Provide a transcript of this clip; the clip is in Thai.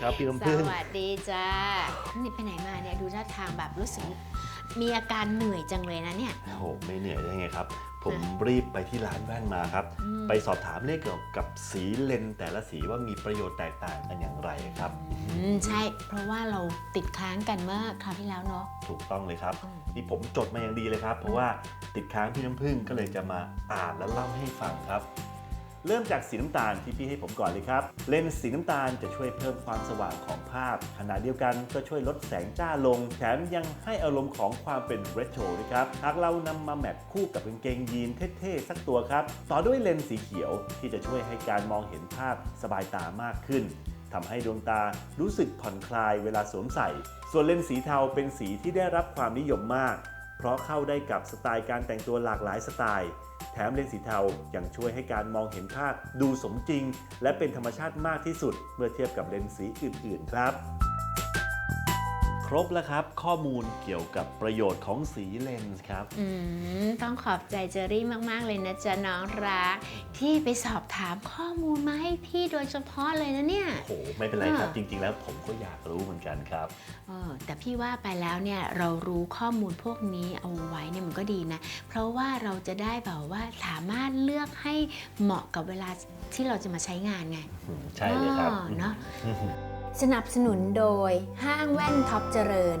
ครับพี่สน้ำพึ่งวัสดีจ้านี่ไปไหนมาเนี่ยดูท่าทางแบบรู้สึกมีอาการเหนื่อยจังเลยนะเนี่ยโอ้โหไม่เหนื่อยได้ไงครับ ผมรีบไปที่ร้านแว่นมาครับอืมไปสอบถามเรื่องเกี่ยวกับสีเลนส์แต่ละสีว่ามีประโยชน์แตกต่างกันอย่างไรครับอืมใช่ เพราะว่าเราติดค้างกันเมื่อคราวที่แล้วเนาะถูกต้องเลยครับอืมนี่ผมจดมาอย่างดีเลยครับ เพราะว่าติดค้างพี่น้ำพึ่งก็เลยจะมาอ่านและเล่าให้ฟังครับ เริ่มจากสีน้ำตาลที่พี่ให้ผมก่อนเลยครับ เลนส์สีน้ำตาลจะช่วยเพิ่มความสว่างของภาพ ขณะเดียวกันก็ช่วยลดแสงจ้าลง แถมยังให้อารมณ์ของความเป็นเรโทรด้วยครับ หากเรานำมาแมทคู่กับกางเกงยีนเท่ๆสักตัวครับ ต่อด้วยเลนส์สีเขียวที่จะช่วยให้การมองเห็นภาพสบายตามากขึ้นทำให้ดวงตารู้สึกผ่อนคลายเวลาสวมใส่ ส่วนเลนส์สีเทาเป็นสีที่ได้รับความนิยมมาก เพราะเข้าได้กับสไตล์การแต่งตัวหลากหลายสไตล์ แถมเลนส์สีเทายังช่วยให้การมองเห็นภาพดูสมจริง และเป็นธรรมชาติมากที่สุด เมื่อเทียบกับเลนส์สีอื่นๆ ครับ รบแล้วครับ ข้อมูลเกี่ยวกับประโยชน์ของสีเลนส์ครับ อืมต้องขอบใจเจอรี่มาก ๆ เลยนะจ๊ะน้องรัก ที่ไปสอบถามข้อมูลมาให้พี่โดยเฉพาะเลยนะเนี่ย โอ้โหไม่เป็นไรครับอ่าจริง ๆ แล้วผมก็อยากรู้เหมือนกันครับ เออแต่พี่ว่าไปแล้วเนี่ยเรารู้ข้อมูลพวกนี้เอาไว้เนี่ยมันก็ดีนะ เพราะว่าเราจะได้แบบว่าสามารถเลือกให้เหมาะกับเวลาที่เราจะมาใช้งานไงอืมใช่เลยครับ อ๋อเนาะ สนับสนุนโดยห้างแว่นท็อปเจริญ